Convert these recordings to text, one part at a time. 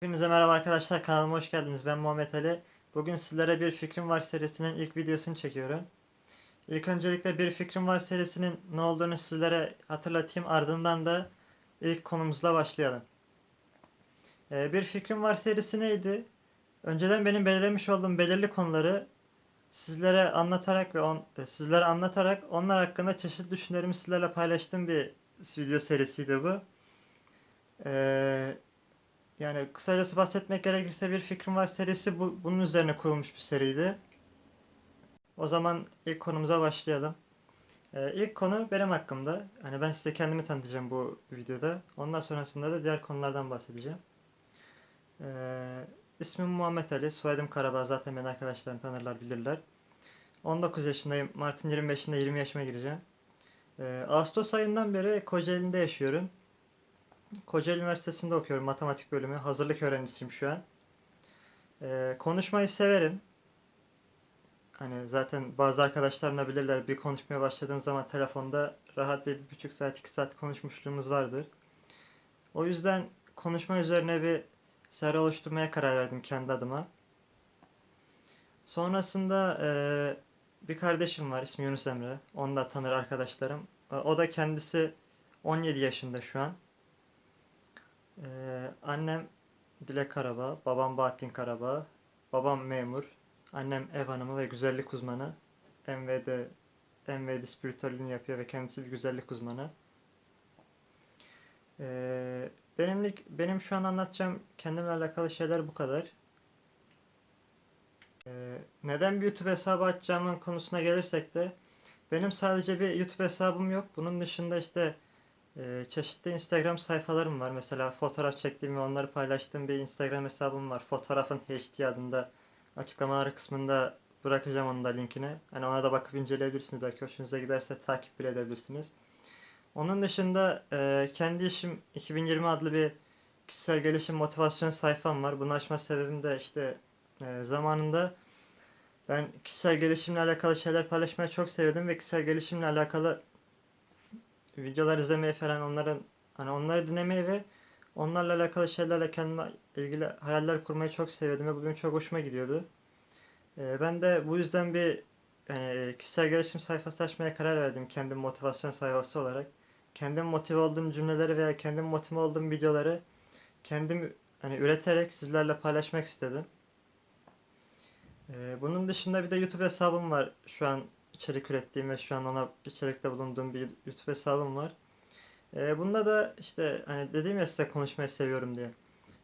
Hepinize merhaba arkadaşlar kanalıma hoş geldiniz. Ben Muhammed Ali. Bugün sizlere Bir Fikrim Var serisinin ilk videosunu çekiyorum. İlk öncelikle Bir Fikrim Var serisinin ne olduğunu sizlere hatırlatayım. Ardından da ilk konumuzla başlayalım. Ee, Bir Fikrim Var serisi neydi? Önceden benim belirlemiş olduğum belirli konuları sizlere anlatarak ve on, e, sizlere anlatarak onlar hakkında çeşitli düşüncelerimi sizlerle paylaştığım bir video serisiydi bu. Ee, yani kısacası bahsetmek gerekirse bir fikrim var serisi bu, bunun üzerine kurulmuş bir seriydi. O zaman ilk konumuza başlayalım. Ee, ilk konu benim hakkımda. Hani ben size kendimi tanıtacağım bu videoda. Ondan sonrasında da diğer konulardan bahsedeceğim. Ee, ismim Muhammed Ali, soyadım Karabağ. Zaten beni arkadaşlarım tanırlar, bilirler. 19 yaşındayım. Mart'ın 25'inde 20 yaşıma gireceğim. Ee, Ağustos ayından beri Kocaeli'nde yaşıyorum. Kocaeli Üniversitesi'nde okuyorum matematik bölümü. Hazırlık öğrencisiyim şu an. Ee, konuşmayı severim. Hani zaten bazı arkadaşlarımla bilirler bir konuşmaya başladığım zaman telefonda rahat bir, buçuk saat iki saat konuşmuşluğumuz vardır. O yüzden konuşma üzerine bir seri oluşturmaya karar verdim kendi adıma. Sonrasında eee, bir kardeşim var ismi Yunus Emre. Onu da tanır arkadaşlarım. E, O da kendisi 17 yaşında şu an. Ee, annem Dilek Karabağ, babam Bahattin Karabağ, babam memur, annem ev hanımı ve güzellik uzmanı. MV'de MV'de spiritüelliğini yapıyor ve kendisi bir güzellik uzmanı. Ee, benimlik, benim şu an anlatacağım kendimle alakalı şeyler bu kadar. Ee, neden bir YouTube hesabı açacağımın konusuna gelirsek de benim sadece bir YouTube hesabım yok. Bunun dışında işte ee, çeşitli Instagram sayfalarım var. Mesela fotoğraf çektiğim ve onları paylaştığım bir Instagram hesabım var. Fotoğrafın HD adında açıklamalar kısmında bırakacağım onun da linkini. Hani ona da bakıp inceleyebilirsiniz. Belki hoşunuza giderse takip bile edebilirsiniz. Onun dışında e, kendi işim 2020 adlı bir kişisel gelişim motivasyon sayfam var. Bunu açma sebebim de işte e, zamanında ben kişisel gelişimle alakalı şeyler paylaşmayı çok sevdim ve kişisel gelişimle alakalı videolar izlemeyi falan onların hani onları dinlemeyi ve onlarla alakalı şeylerle kendime ilgili hayaller kurmayı çok seviyordum ve bu benim çok hoşuma gidiyordu. Ee, ben de bu yüzden bir yani kişisel gelişim sayfası açmaya karar verdim kendim motivasyon sayfası olarak. Kendim motive olduğum cümleleri veya kendim motive olduğum videoları kendim hani üreterek sizlerle paylaşmak istedim. Ee, bunun dışında bir de YouTube hesabım var şu an içerik ürettiğim ve şu an ona içerikte bulunduğum bir YouTube hesabım var. Ee, bunda da işte hani dediğim ya size konuşmayı seviyorum diye.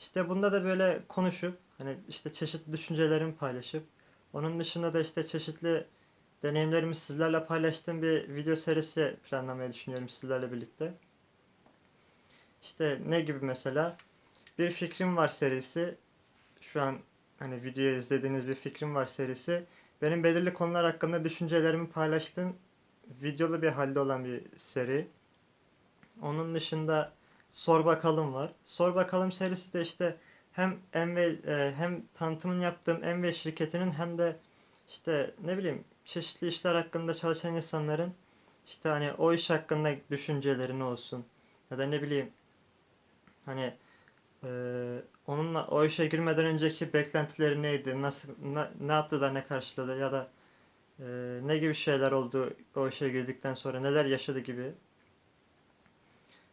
İşte bunda da böyle konuşup hani işte çeşitli düşüncelerimi paylaşıp onun dışında da işte çeşitli deneyimlerimi sizlerle paylaştığım bir video serisi planlamayı düşünüyorum sizlerle birlikte. İşte ne gibi mesela? Bir fikrim var serisi. Şu an hani videoyu izlediğiniz bir fikrim var serisi. Benim belirli konular hakkında düşüncelerimi paylaştığım videolu bir halde olan bir seri. Onun dışında Sor Bakalım var. Sor Bakalım serisi de işte hem Enve e, hem tanıtımını yaptığım Enve şirketinin hem de işte ne bileyim çeşitli işler hakkında çalışan insanların işte hani o iş hakkında düşüncelerini olsun ya da ne bileyim hani ee, onunla o işe girmeden önceki beklentileri neydi? Nasıl ne, ne yaptı da ne karşıladı ya da e, ne gibi şeyler oldu o işe girdikten sonra neler yaşadı gibi.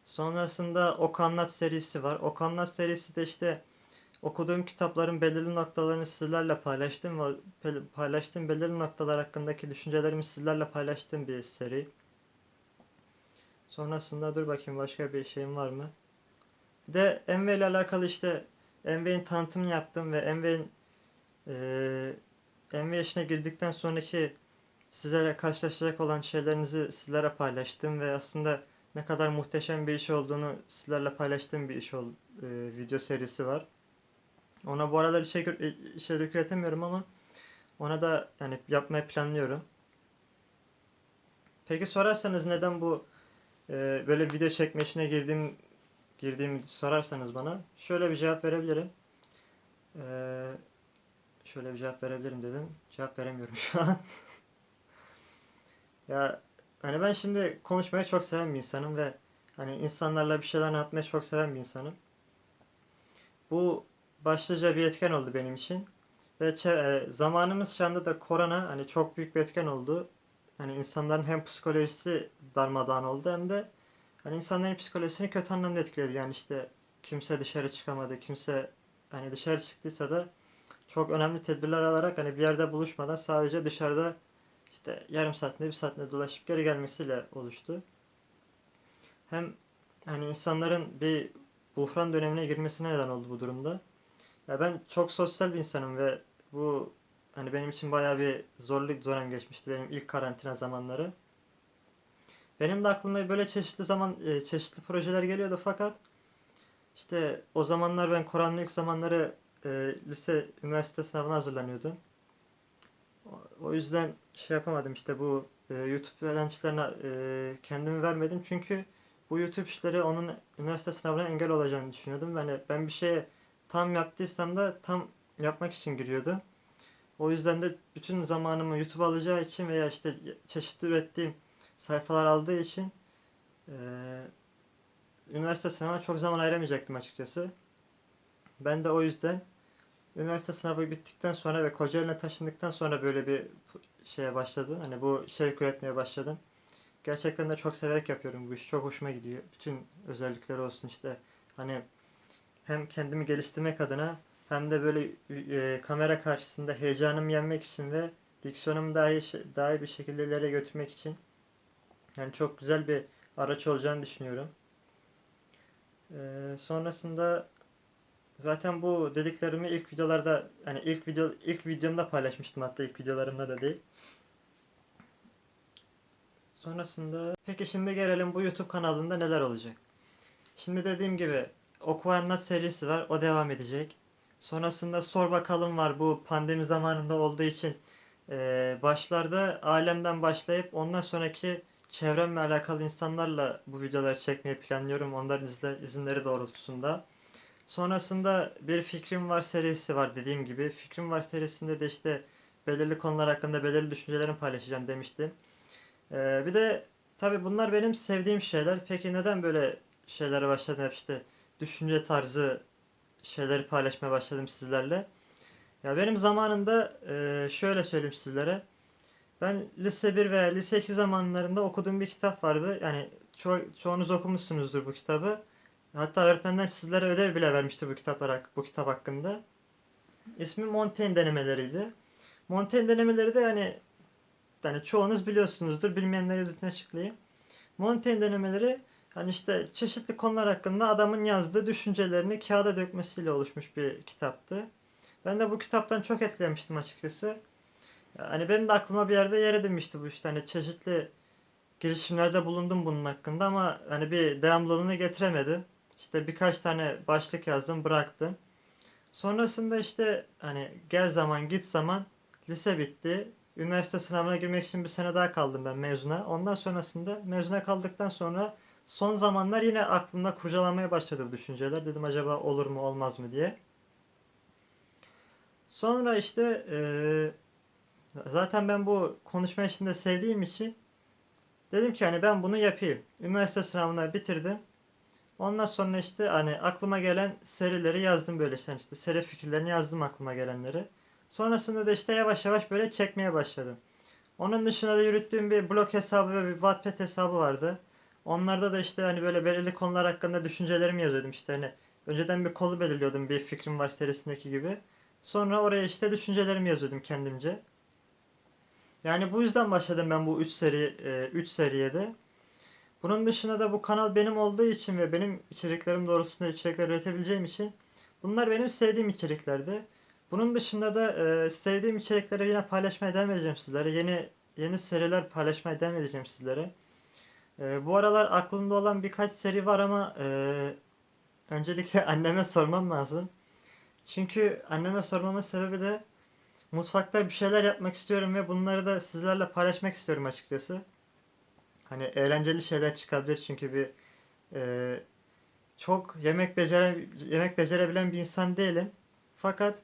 Sonrasında Ok Anlat serisi var. Ok Anlat serisi de işte okuduğum kitapların belirli noktalarını sizlerle paylaştım ve paylaştığım belirli noktalar hakkındaki düşüncelerimi sizlerle paylaştığım bir seri. Sonrasında dur bakayım başka bir şeyim var mı? Bir de Enve ile alakalı işte Enve'nin tanıtımını yaptım ve Enve'nin eee Enve işine girdikten sonraki sizlere karşılaşacak olan şeylerinizi sizlere paylaştım ve aslında ne kadar muhteşem bir iş olduğunu sizlerle paylaştığım bir iş ol, eee, video serisi var. Ona bu aralar içerik, içerik üretemiyorum ama ona da yani yapmayı planlıyorum. Peki sorarsanız neden bu eee, böyle video çekme işine girdiğim girdiğimi sorarsanız bana şöyle bir cevap verebilirim. Ee, şöyle bir cevap verebilirim dedim. Cevap veremiyorum şu an. Ya hani ben şimdi konuşmayı çok seven bir insanım ve hani insanlarla bir şeyler anlatmayı çok seven bir insanım. Bu başlıca bir etken oldu benim için. Ve e, zamanımız şu anda da korona hani çok büyük bir etken oldu. Hani insanların hem psikolojisi darmadağın oldu hem de hani insanların psikolojisini kötü anlamda etkiledi. Yani işte kimse dışarı çıkamadı. Kimse hani dışarı çıktıysa da çok önemli tedbirler alarak hani bir yerde buluşmadan sadece dışarıda işte yarım saatinde bir saatinde dolaşıp geri gelmesiyle oluştu. Hem hani insanların bir buhran dönemine girmesine neden oldu bu durumda. Ya ben çok sosyal bir insanım ve bu hani benim için bayağı bir zorlu dönem geçmişti benim ilk karantina zamanları. Benim de aklıma böyle çeşitli zaman e, çeşitli projeler geliyordu fakat işte o zamanlar ben Kur'an'ın ilk zamanları e, lise üniversite sınavına hazırlanıyordum. O, yüzden şey yapamadım işte bu e, YouTube öğrencilerine e, kendimi vermedim çünkü bu YouTube işleri onun üniversite sınavına engel olacağını düşünüyordum. Yani ben bir şeye tam yaptıysam da tam yapmak için giriyordum. O yüzden de bütün zamanımı YouTube alacağı için veya işte çeşitli ürettiğim sayfalar aldığı için eee, üniversite sınavına çok zaman ayıramayacaktım açıkçası. Ben de o yüzden üniversite sınavı bittikten sonra ve Kocaeli'ne taşındıktan sonra böyle bir şeye başladım. Hani bu içerik üretmeye başladım. Gerçekten de çok severek yapıyorum bu işi. Çok hoşuma gidiyor. Bütün özellikleri olsun işte. Hani hem kendimi geliştirmek adına hem de böyle e, kamera karşısında heyecanımı yenmek için ve diksiyonumu daha iyi, daha iyi bir şekilde ileri götürmek için yani çok güzel bir araç olacağını düşünüyorum. Ee, sonrasında zaten bu dediklerimi ilk videolarda hani ilk video ilk videomda paylaşmıştım hatta ilk videolarımda da değil. Sonrasında peki şimdi gelelim bu YouTube kanalında neler olacak? Şimdi dediğim gibi Oku Anlat serisi var. O devam edecek. Sonrasında Sor Bakalım var. Bu pandemi zamanında olduğu için eee, başlarda alemden başlayıp ondan sonraki çevremle alakalı insanlarla bu videoları çekmeyi planlıyorum. Onların izle, izinleri doğrultusunda. Sonrasında bir Fikrim Var serisi var dediğim gibi. Fikrim Var serisinde de işte belirli konular hakkında belirli düşüncelerimi paylaşacağım demiştim. Eee, bir de tabii bunlar benim sevdiğim şeyler. Peki neden böyle şeylere başladım hep işte düşünce tarzı şeyleri paylaşmaya başladım sizlerle. Ya benim zamanında e, şöyle söyleyeyim sizlere. Ben lise 1 veya lise 2 zamanlarında okuduğum bir kitap vardı. Yani ço çoğunuz okumuşsunuzdur bu kitabı. Hatta öğretmenler sizlere ödev bile vermişti bu kitaplar bu kitap hakkında. İsmi Montaigne denemeleriydi. Montaigne denemeleri de yani yani çoğunuz biliyorsunuzdur. Bilmeyenler için açıklayayım. Montaigne denemeleri hani işte çeşitli konular hakkında adamın yazdığı düşüncelerini kağıda dökmesiyle oluşmuş bir kitaptı. Ben de bu kitaptan çok etkilenmiştim açıkçası. Hani benim de aklıma bir yerde yer edinmişti bu işte. Hani çeşitli girişimlerde bulundum bunun hakkında ama hani bir devamlılığını getiremedi. İşte birkaç tane başlık yazdım, bıraktım. Sonrasında işte hani gel zaman git zaman lise bitti. Üniversite sınavına girmek için bir sene daha kaldım ben mezuna. Ondan sonrasında mezuna kaldıktan sonra son zamanlar yine aklımda kurcalamaya başladı bu düşünceler. Dedim acaba olur mu olmaz mı diye. Sonra işte eee, zaten ben bu konuşma işini sevdiğim için dedim ki hani ben bunu yapayım. Üniversite sınavını bitirdim. Ondan sonra işte hani aklıma gelen serileri yazdım böyle işte, işte seri fikirlerini yazdım aklıma gelenleri. Sonrasında da işte yavaş yavaş böyle çekmeye başladım. Onun dışında da yürüttüğüm bir blog hesabı ve bir Wattpad hesabı vardı. Onlarda da işte hani böyle belirli konular hakkında düşüncelerimi yazıyordum işte hani önceden bir kolu belirliyordum bir fikrim var serisindeki gibi. Sonra oraya işte düşüncelerimi yazıyordum kendimce. Yani bu yüzden başladım ben bu 3 seri 3 seriye de. Bunun dışında da bu kanal benim olduğu için ve benim içeriklerim doğrultusunda içerikler üretebileceğim için bunlar benim sevdiğim içeriklerdi. Bunun dışında da e, sevdiğim içerikleri yine paylaşmaya devam edeceğim sizlere. Yeni yeni seriler paylaşmaya devam edeceğim sizlere. E, bu aralar aklımda olan birkaç seri var ama e, öncelikle anneme sormam lazım. Çünkü anneme sormamın sebebi de mutfakta bir şeyler yapmak istiyorum ve bunları da sizlerle paylaşmak istiyorum açıkçası. Hani eğlenceli şeyler çıkabilir çünkü bir e, çok yemek becere yemek becerebilen bir insan değilim. Fakat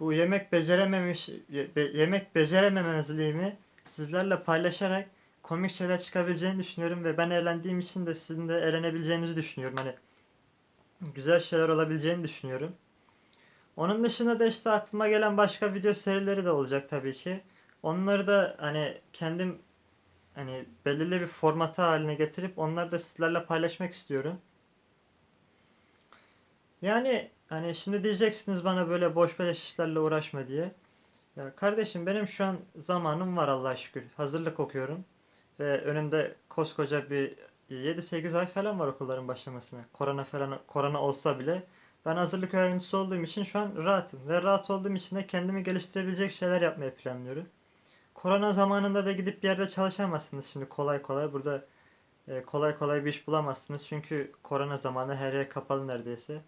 bu yemek becerememiş ye- be- yemek becerememezliğimi sizlerle paylaşarak komik şeyler çıkabileceğini düşünüyorum ve ben eğlendiğim için de sizin de eğlenebileceğinizi düşünüyorum. Hani güzel şeyler olabileceğini düşünüyorum. Onun dışında da işte aklıma gelen başka video serileri de olacak tabii ki. Onları da hani kendim hani belirli bir formatı haline getirip onları da sizlerle paylaşmak istiyorum. Yani hani şimdi diyeceksiniz bana böyle boş beleş işlerle uğraşma diye. Ya kardeşim benim şu an zamanım var Allah'a şükür. Hazırlık okuyorum. Ve önümde koskoca bir 7-8 ay falan var okulların başlamasına. Korona falan korona olsa bile ben hazırlık öğrencisi olduğum için şu an rahatım. Ve rahat olduğum için de kendimi geliştirebilecek şeyler yapmayı planlıyorum. Korona zamanında da gidip bir yerde çalışamazsınız şimdi kolay kolay. Burada e, kolay kolay bir iş bulamazsınız. Çünkü korona zamanı her yer kapalı neredeyse.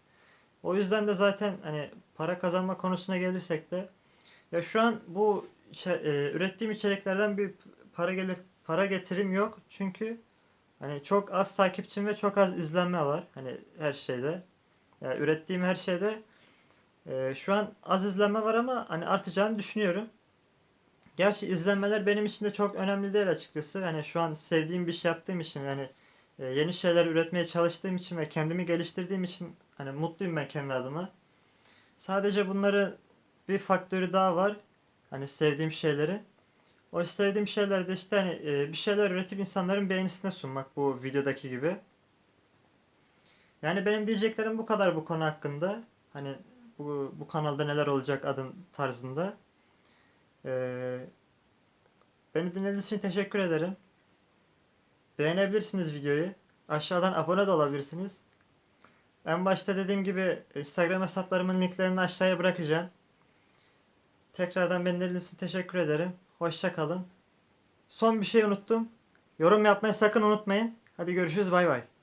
O yüzden de zaten hani para kazanma konusuna gelirsek de ya şu an bu e, ürettiğim içeriklerden bir para gelir para getirim yok. Çünkü hani çok az takipçim ve çok az izlenme var. Hani her şeyde. Yani ürettiğim her şeyde e, şu an az izlenme var ama hani artacağını düşünüyorum. Gerçi izlenmeler benim için de çok önemli değil açıkçası. Hani şu an sevdiğim bir şey yaptığım için yani e, yeni şeyler üretmeye çalıştığım için ve kendimi geliştirdiğim için hani mutluyum ben kendi adıma. Sadece bunları bir faktörü daha var. Hani sevdiğim şeyleri. O sevdiğim şeyler de işte hani e, bir şeyler üretip insanların beğenisine sunmak bu videodaki gibi. Yani benim diyeceklerim bu kadar bu konu hakkında. Hani bu, bu kanalda neler olacak adın tarzında. Ee, beni dinlediğiniz için teşekkür ederim. Beğenebilirsiniz videoyu. Aşağıdan abone de olabilirsiniz. En başta dediğim gibi Instagram hesaplarımın linklerini aşağıya bırakacağım. Tekrardan beni dinlediğiniz için teşekkür ederim. Hoşça kalın. Son bir şey unuttum. Yorum yapmayı sakın unutmayın. Hadi görüşürüz. Bay bay.